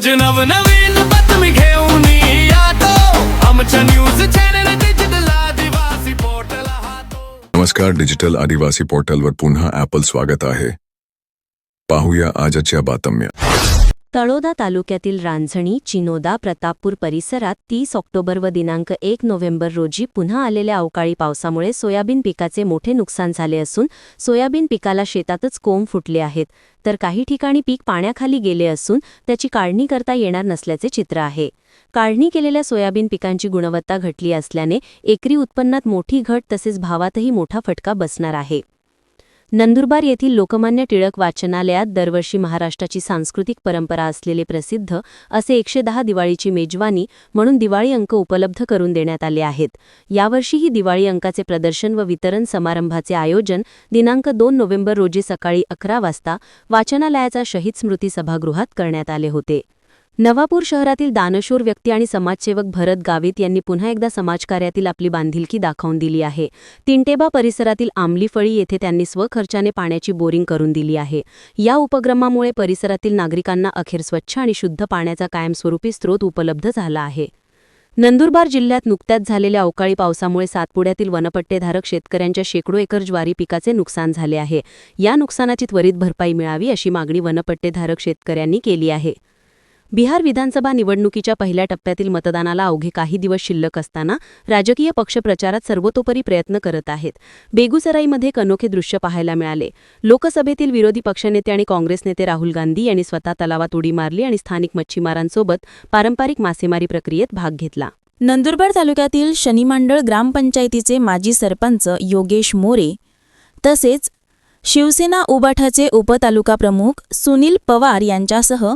रोज नवनवीन बातमी घेऊन यातो आमच्या news channel digital Adivasi portal हातो नमस्कार डिजिटल आदिवासी पोर्टलवर पुन्हा ॲपल स्वागत आहे। पाहूया आजच्या बातम्या। तळोदा तालुक्यातील रांझणी चिनोदा प्रतापपूर परिसरात तीस ऑक्टोबर व दिनांक एक नोव्हेंबर रोजी पुन्हा आलेल्या अवकाळी पावसामुळे सोयाबीन पिकाचे मोठे नुकसान झाले असून सोयाबीन पिकाला शेतातच कोंब फुटले आहेत. तर काही ठिकाणी पीक पाण्याखाली गेले असून त्याची काढणी करता येणार नसल्याचे चित्र आहे. काढणी केलेल्या सोयाबीन पिकांची गुणवत्ता घटली असल्याने एकरी उत्पन्नात मोठी घट तसेच भावातही मोठा फटका बसणार आहे. नंदुरबार येथील लोकमान्य टिळक वाचनालयात दरवर्षी महाराष्ट्राची सांस्कृतिक परंपरा असलेले प्रसिद्ध असे एकशे दहा दिवाळीची मेजवानी म्हणून दिवाळी अंक उपलब्ध करून देण्यात आले आहेत. यावर्षीही दिवाळी अंकाचे प्रदर्शन व वितरण समारंभाचे आयोजन दिनांक दोन नोव्हेंबर रोजी सकाळी अकरा वाजता वाचनालयाचा शहीद स्मृती सभागृहात करण्यात आले होते. नवापूर शहरातील दानशूर व्यक्ती आणि समाजसेवक भरत गावित यांनी पुन्हा एकदा समाजकार्यातील आपली बांधिलकी दाखवून दिली आहे. तिंटेबा परिसरातील आंबलीफळी येथे त्यांनी स्वखर्चाने पाण्याची बोरिंग करून दिली आहे. या उपक्रमामुळे परिसरातील नागरिकांना अखेर स्वच्छ आणि शुद्ध पाण्याचा कायमस्वरूपी स्रोत उपलब्ध झाला आहे. नंदुरबार जिल्ह्यात नुकत्याच झालेल्या अवकाळी पावसामुळे सातपुड्यातील वनपट्टेधारक शेतकऱ्यांच्या शेकडो एकर ज्वारी पिकाचे नुकसान झाले आहे. या नुकसानाची त्वरित भरपाई मिळावी अशी मागणी वनपट्टेधारक शेतकऱ्यांनी केली आहे. बिहार विधानसभा निवडणुकीच्या पहिल्या टप्प्यातील मतदानाला अवघे काही दिवस शिल्लक असताना राजकीय पक्ष प्रचारात सर्वतोपरी प्रयत्न करत आहेत. बेगुसराईमध्ये एक अनोखे दृश्य पाहायला मिळाले. लोकसभेतील विरोधी पक्षनेते आणि काँग्रेस नेते राहुल गांधी यांनी स्वतः तलावात उडी मारली आणि स्थानिक मच्छीमारांसोबत पारंपरिक मासेमारी प्रक्रियेत भाग घेतला. नंदुरबार तालुक्यातील शनिमांडळ ग्रामपंचायतीचे माजी सरपंच योगेश मोरे तसेच शिवसेना उबाठाचे उपतालुका प्रमुख सुनील पवार यांच्यासह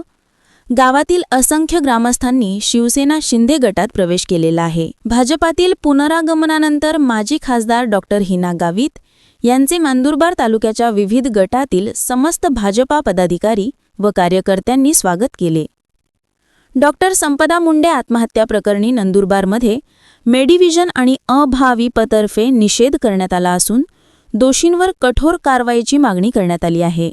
गावातील असंख्य ग्रामस्थांनी शिवसेना शिंदे गटात प्रवेश केलेला आहे. भाजपातील पुनरागमनानंतर माजी खासदार डॉक्टर हिना गावित यांचे नंदुरबार तालुक्याच्या विविध गटातील समस्त भाजपा पदाधिकारी व कार्यकर्त्यांनी स्वागत केले. डॉक्टर संपदा मुंडे आत्महत्या प्रकरणी नंदुरबारमध्ये मेडिव्हिजन आणि अभाविपतर्फे निषेध करण्यात आला असून दोषींवर कठोर कारवाईची मागणी करण्यात आली आहे.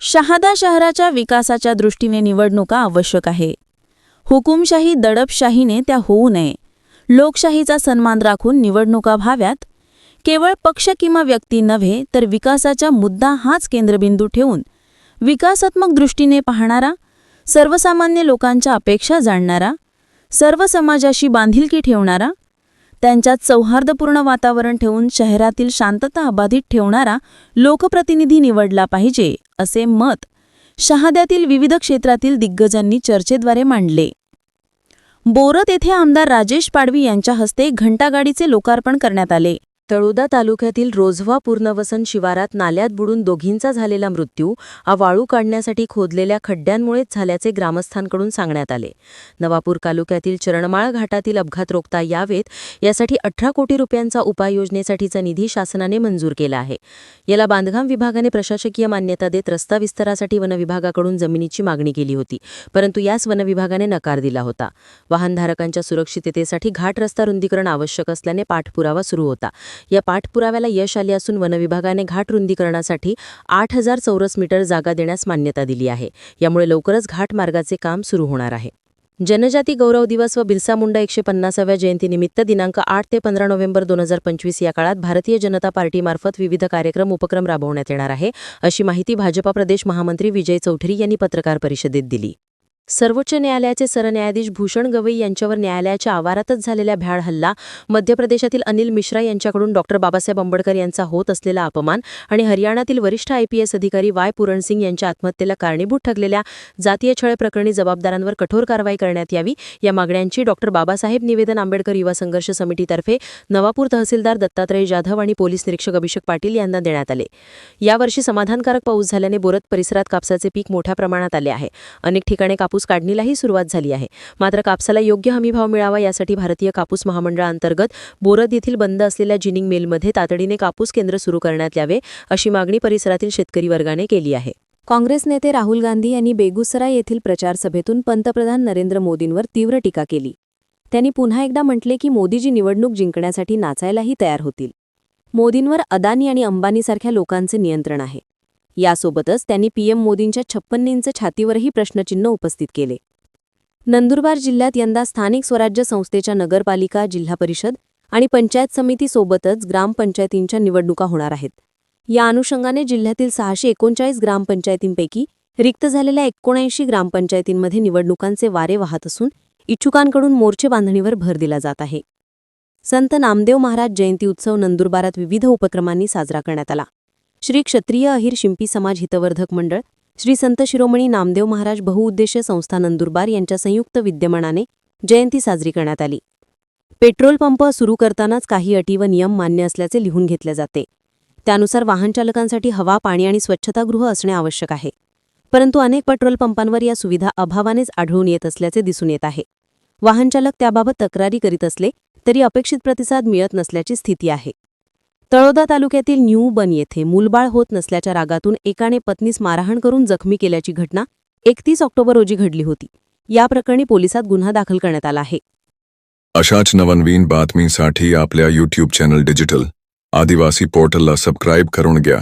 शहादा शहराच्या विकासाच्या दृष्टीने निवडणुका आवश्यक आहे. हुकुमशाही दडपशाहीने त्या होऊ नये. लोकशाहीचा सन्मान राखून निवडणुका व्हाव्यात. केवळ पक्ष किंवा व्यक्ती नव्हे तर विकासाचा मुद्दा हाच केंद्रबिंदू ठेवून विकासात्मक दृष्टीने पाहणारा सर्वसामान्य लोकांच्या अपेक्षा जाणणारा सर्व समाजाशी बांधिलकी ठेवणारा त्यांच्यात सौहार्दपूर्ण वातावरण ठेवून शहरातील शांतता अबाधित ठेवणारा लोकप्रतिनिधी निवडला पाहिजे असे मत शहाद्यातील विविध क्षेत्रातील दिग्गजांनी चर्चेद्वारे मांडले. बोरत येथे आमदार राजेश पाडवी यांच्या हस्ते घंटागाडीचे लोकार्पण करण्यात आले. तळोदा तालुक्यातील रोझवा पूर्णवसन शिवारात नाल्यात बुडून दोघींचा झालेला मृत्यू हा वाळू काढण्यासाठी खोदलेल्या खड्ड्यांमुळेच झाल्याचे ग्रामस्थांकडून सांगण्यात आले. नवापूर तालुक्यातील चरणमाळ घाटातील अपघात रोखता यावेत यासाठी अठरा कोटी रुपयांचा उपाययोजनेसाठीचा निधी शासनाने मंजूर केला आहे. याला बांधकाम विभागाने प्रशासकीय मान्यता देत रस्ता विस्तारासाठी वनविभागाकडून जमिनीची मागणी केली होती परंतु यास वनविभागाने नकार दिला होता. वाहनधारकांच्या सुरक्षिततेसाठी घाट रस्ता रुंदीकरण आवश्यक असल्याने पाठपुरावा सुरू होता. या पाठपुराव्याला यश आले असून वनविभागाने घाट रुंदीकरणासाठी आठ हजार चौरस मीटर जागा देण्यास मान्यता दिली आहे. यामुळे लवकरच घाट मार्गाचे काम सुरू होणार आहे. जनजाती गौरव दिवस व बिरसा मुंडा एकशे पन्नासाव्या जयंतीनिमित्त दिनांक आठ ते पंधरा नोव्हेंबर दोन हजार पंचवीस या काळात भारतीय जनता पार्टीमार्फत विविध कार्यक्रम उपक्रम राबवण्यात येणार आहे अशी माहिती भाजपा प्रदेश महामंत्री विजय चौधरी यांनी पत्रकार परिषदेत दिली. सर्वोच्च न्यायालयाचे सरन्यायाधीश भूषण गवई यांच्यावर न्यायालयाच्या आवारातच झालेल्या भ्याड हल्ला मध्य प्रदेशातील अनिल मिश्रा यांच्याकडून डॉक्टर बाबासाहेब आंबेडकर यांचा होत असलेला अपमान आणि हरियाणातील वरिष्ठ आयपीएस अधिकारी वाय पुरणसिंग यांच्या आत्महत्येला कारणीभूत ठरलेल्या जातीय छळ प्रकरणी जबाबदारांवर कठोर कारवाई करण्यात यावी या मागण्यांची डॉक्टर बाबासाहेब निवेदन आंबेडकर युवा संघर्ष समितीतर्फे नवापूर तहसीलदार दत्तात्रय जाधव आणि पोलीस निरीक्षक अभिषेक पाटील यांना देण्यात आले. यावर्षी समाधानकारक पाऊस झाल्याने बोरत परिसरात कापसाचे पीक मोठ्या प्रमाणात आले आहे. अनेक ठिकाणी कापूस काढणीलाही सुरुवात झाली आहे. मात्र कापसाला योग्य हमीभाव मिळावा यासाठी भारतीय कापूस महामंडळाअंतर्गत बोरद येथील बंद असलेल्या जिनिंग मिलमध्ये तातडीने कापूस केंद्र सुरू करण्यात यावे अशी मागणी परिसरातील शेतकरी वर्गाने केली आहे. काँग्रेस नेते राहुल गांधी यांनी बेगुसराय येथील प्रचारसभेतून पंतप्रधान नरेंद्र मोदींवर तीव्र टीका केली. त्यांनी पुन्हा एकदा म्हटले की मोदीजी निवडणूक जिंकण्यासाठी नाचायलाही तयार होतील. मोदींवर अदानी आणि अंबानीसारख्या लोकांचे नियंत्रण आहे. यासोबतच त्यांनी पीएम मोदींच्या छप्पन्नींचं छातीवरही प्रश्नचिन्ह उपस्थित केले. नंदुरबार जिल्ह्यात यंदा स्थानिक स्वराज्य संस्थेच्या नगरपालिका जिल्हा परिषद आणि पंचायत समितीसोबतच ग्रामपंचायतींच्या निवडणुका होणार आहेत. या अनुषंगाने जिल्ह्यातील सहाशे एकोणचाळीस ग्रामपंचायतींपैकी रिक्त झालेल्या एकोणऐंशी ग्रामपंचायतींमध्ये निवडणुकांचे वारे वाहत असून इच्छुकांकडून मोर्चे बांधणीवर भर दिला जात आहे. संत नामदेव महाराज जयंती उत्सव नंदुरबारात विविध उपक्रमांनी साजरा करण्यात आला. श्री क्षत्रिय अहिर शिंपी समाज हितवर्धक मंडळ श्री संत शिरोमणी नामदेव महाराज बहुउद्देशीय संस्था नंदुरबार यांच्या संयुक्त विद्यमानाने जयंती साजरी करण्यात आली. पेट्रोल पंप सुरू करतानाच काही अटी व नियम मान्य असल्याचे लिहून घेतले जाते. त्यानुसार वाहनचालकांसाठी हवा पाणी आणि स्वच्छतागृह असणे आवश्यक आहे. परंतु अनेक पेट्रोल पंपांवर या सुविधा अभावानेच आढळून येत असल्याचे दिसून येत आहे. वाहनचालक त्याबाबत तक्रारी करीत असले तरी अपेक्षित प्रतिसाद मिळत नसल्याची स्थिती आहे. तळोदा तालुक्यातील न्यू बन येथे मूलबाळ होत नसल्याच्या रागातून एकाने पत्नीस मारहाण करून जखमी केल्याची घटना एकतीस ऑक्टोबर रोजी घडली होती. या प्रकरणी पोलिसात गुन्हा दाखल करण्यात आला आहे. अशाच नवनवीन बातमीसाठी आपल्या यूट्यूब चॅनल डिजिटल आदिवासी पोर्टलला सबस्क्राईब करून घ्या.